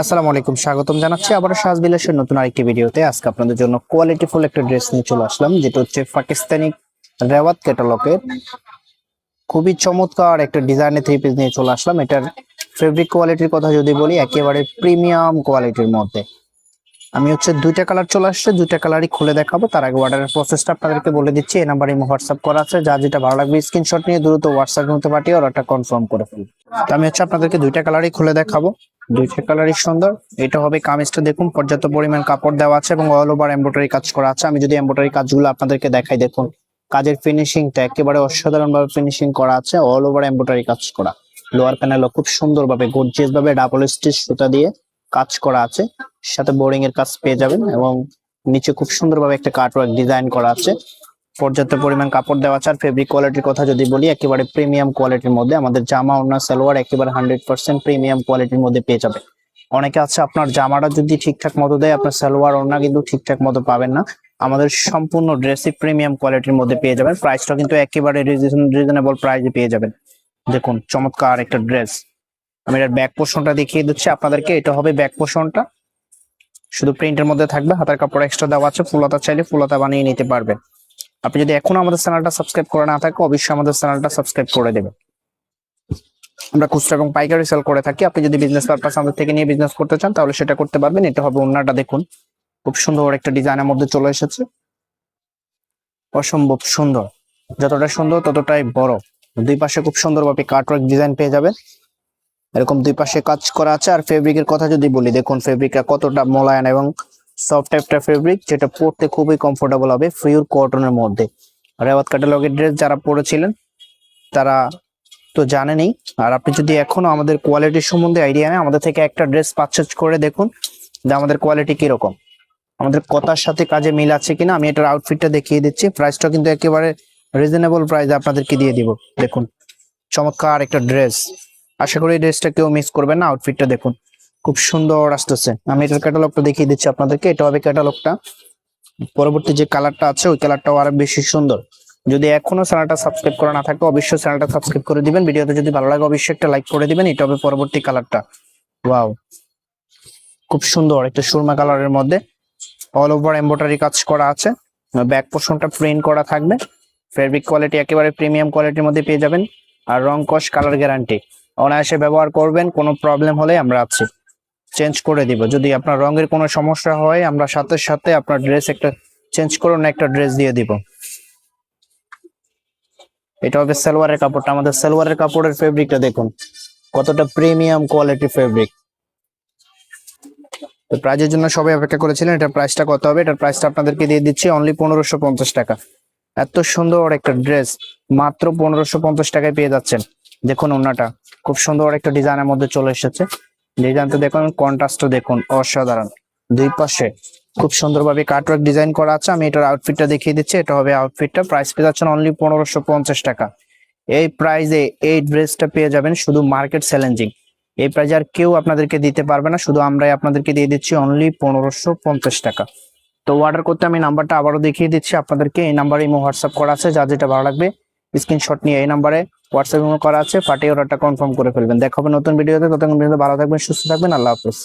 আসসালামু আলাইকুম, স্বাগতম জানাচ্ছি আবার সাজবিলাসের নতুন আরেকটি ভিডিওতে। আজকে আপনাদের জন্য কোয়ালিটিফুল একটা ড্রেস নিয়ে চলে আসলাম, যেটা হচ্ছে পাকিস্তানি রেওয়াত ক্যাটালগের খুবই চমৎকার একটা ডিজাইনের থ্রি পিস নিয়ে চলে আসলাম। এটার ফেব্রিক কোয়ালিটির কথা যদি বলি, একেবারে প্রিমিয়াম কোয়ালিটির মধ্যে। আমি হচ্ছে দুইটা কালার চলে আসছে, দুইটা কালারই খুলে দেখাবো। তার আগে অর্ডারের প্রসেসটা আপনাদেরকে বলে দিচ্ছি, এই নাম্বারে হোয়াটসঅ্যাপ করা আছে। যা যেটা ভালো লাগবে স্ক্রিনশট নিয়ে দ্রুত হোয়াটসঅ্যাপ মধ্যে পাঠিয়ে অর্ডারটা কনফার্ম করে ফেলুন। তো আমি হচ্ছে আপনাদেরকে দুইটা কালারই খুলে দেখাবো। দুইটা কালারই সুন্দর। এটা হবে কামিজটা দেখুন, পর্যাপ্ত পরিমাণ কাপড় দেওয়া আছে এবং অল ওভার এমব্রয়ডারি কাজ করা আছে। আমি যদি এমব্রয়ডারি কাজগুলো আপনাদেরকে দেখাই, দেখুন, কাজের ফিনিশিংটা একেবারে অসাধারণ ভাবে ফিনিশিং করা আছে অল ওভার এমব্রয়ডারি কাজ করা। লোয়ার প্যানেলও খুব সুন্দরভাবে গর্জিয়াস ভাবে ডাবল স্টিচ সুতা দিয়ে কাজ করা আছে। সাথে বোরিং এর কাজ পেয়ে যাবেন এবং নিচে খুব সুন্দরভাবে একটা কাটওয়ার্ক ডিজাইন করা আছে। পর্যাপ্ত পরিমাণ কাপড় দেওয়া আছে আর ফেব্রিক কোয়ালিটির কথা যদি বলি, একেবারে প্রিমিয়াম কোয়ালিটির মধ্যে আমাদের জামা ওনার সালোয়ার একেবারে হান্ড্রেড পার্সেন্ট প্রিমিয়াম কোয়ালিটির মধ্যে পেয়ে যাবে অনেকে আছে আপনার জামাটা যদি ঠিকঠাক মতো দেয়, আপনার সালোয়ার ওনা কিন্তু ঠিকঠাক মতো পাবেন না। আমাদের সম্পূর্ণ ড্রেসই প্রিমিয়াম কোয়ালিটির মধ্যে পেয়ে যাবেন। প্রাইসটা কিন্তু একেবারে রিজনেবল প্রাইসে পেয়ে যাবেন। দেখুন, চমৎকার একটা ড্রেস আমি এর ব্যাক পোর্শনটা দেখিয়ে দিচ্ছি আপনাদেরকে, এটা হবে ব্যাক পোর্শনটা শুধু প্রিন্টের মধ্যে থাকবে, হাতার কাপড় এক্সট্রা দেওয়া আছে ফুলতা চাইলে ফুলতা বানিয়ে নিতে পারবেন। আপনি যদি এখনও আমাদের চ্যানেলটা সাবস্ক্রাইব করে না থাকে অবশ্যই আমাদের চ্যানেলটা সাবস্ক্রাইব করে দেবেন। আমরা খুচরা এবং পাইকারি সেল করে থাকি। আপনি যদি বিজনেস পারপাস আমাদের থেকে নিয়ে বিজনেস করতে চান, তাহলে সেটা করতে পারবেন। এটা হবে অন্যটা দেখুন। খুব সুন্দর একটা ডিজাইনের মধ্যে চলে এসেছে। অসম্ভব সুন্দর। যতটা সুন্দর ততটাই বড়। দুই পাশে খুব সুন্দরভাবে কাটওয়ার্ক ডিজাইন পেয়ে যাবেন। এরকম দুই পাশে কাজ করা আছে। আর ফেব্রিকের কথা যদি বলি, দেখুন ফেব্রিকটা কতটা মোলায়ন এবং সফট টাইপটা ফেব্রিক যেটা পরতে খুবই কমফোর্টেবল হবে ফিউর কটনের মধ্যে। রেওয়াত ক্যাটালগের ড্রেস যারা পরেছিলেন, তারা তো জানেনই। আর আপনি যদি এখনও আমাদের কোয়ালিটির সম্বন্ধে আইডিয়া নেই আমাদের থেকে একটা ড্রেস পারচেজ করে দেখুন যে আমাদের কোয়ালিটি কীরকম। আমাদের কথার সাথে কাজে মিল আছে কিনা, আমি এটার আউটফিটটা দেখিয়ে দিচ্ছি। প্রাইসটা কিন্তু একেবারে রিজনেবল প্রাইস আপনাদেরকে দিয়ে দিব। দেখুন, চমৎকার একটা ড্রেস আশা করি ড্রেসটা কেউ মিস করবে না আউটফিটটা দেখুন। খুব সুন্দর আসতেছে। আমি এটার ক্যাটালগটা দেখিয়ে দিচ্ছি আপনাদেরকে এটা হবে ক্যাটালগটা পরবর্তী যে কালারটা আছে, ওই কালারটাও আরও বেশি সুন্দর। যদি এখনও চ্যানেলটা সাবস্ক্রাইব করা না থাকে, অবশ্যই চ্যানেলটা সাবস্ক্রাইব করে দিবেন। ভিডিওতে যদি ভালো লাগে, অবশ্যই একটা লাইক করে দিবেন। এটা হবে পরবর্তী কালারটা ওয়াও খুব সুন্দর একটা সুরমা কালারের মধ্যে। অল ওভার এমব্রয়ডারি কাজ করা আছে। ব্যাক পোর্শনটা প্রিন্ট করা থাকবে। ফেব্রিক কোয়ালিটি একেবারে প্রিমিয়াম কোয়ালিটির মধ্যে পেয়ে যাবেন। আর রং কস কালার গ্যারান্টি অনায়াসে ব্যবহার করবেন, কোনো প্রবলেম হলে আমরা আছি। চেঞ্জ করে দিব। যদি আপনার রঙের কোনো সমস্যা হয়, আমরা সাথে সাথে আপনার ড্রেস একটা চেঞ্জ করুন, একটা ড্রেস দিয়ে দিব। এটা হবে সালোয়ারের কাপড়টা। আমাদের সালোয়ারের কাপড়ের ফেব্রিকটা দেখুন। কতটা প্রিমিয়াম কোয়ালিটি ফেব্রিক তো প্রাইজের জন্য সবাই অপেক্ষা করেছিলেন এটার প্রাইসটা কত হবে? এটার প্রাইসটা আপনাদেরকে দিয়ে দিচ্ছি অনলি পনেরোশো পঞ্চাশ টাকা। এত সুন্দর একটা ড্রেস মাত্র পনেরোশো পঞ্চাশ টাকায় পেয়ে যাচ্ছেন। দেখুন ওনাটা খুব সুন্দর একটা ডিজাইনের মধ্যে চলে এসেছে। ডিজাইনটা দেখুন কন্ট্রাস্টও দেখুন, অসাধারণ। দুই পাশে খুব সুন্দরভাবে কাটওয়ার্ক ডিজাইন করা আছে। আমি এটার আউটফিটটা দেখিয়ে দিচ্ছি। এটা হবে আউটফিটটা প্রাইস পেয়ে যাচ্ছেন অনলি পনেরোশো পঞ্চাশ টাকা। এই প্রাইজে এই ড্রেসটা পেয়ে যাবেন শুধু মার্কেট চ্যালেঞ্জিং এই প্রাইজে আর কেউ আপনাদেরকে দিতে পারবে না। শুধু আমরাই আপনাদেরকে দিয়ে দিচ্ছি অনলি পনেরোশো পঞ্চাশ টাকা। তো অর্ডার করতে আমি নাম্বারটা আবারও দেখিয়ে দিচ্ছি। আপনাদেরকে এই নাম্বারে ইমো হোয়াটসঅ্যাপ করা আছে। যা যেটা ভালো লাগবে স্ক্রিনশট নিয়ে এই নাম্বারে হোয়াটসঅ্যাপ করা আছে, পাঠিয়ে অর্ডারটা কনফার্ম করে ফেলবেন। দেখা হবে নতুন ভিডিওতে ততক্ষণ পর্যন্ত ভালো থাকবেন, সুস্থ থাকবেন, আল্লাহ হাফেজ।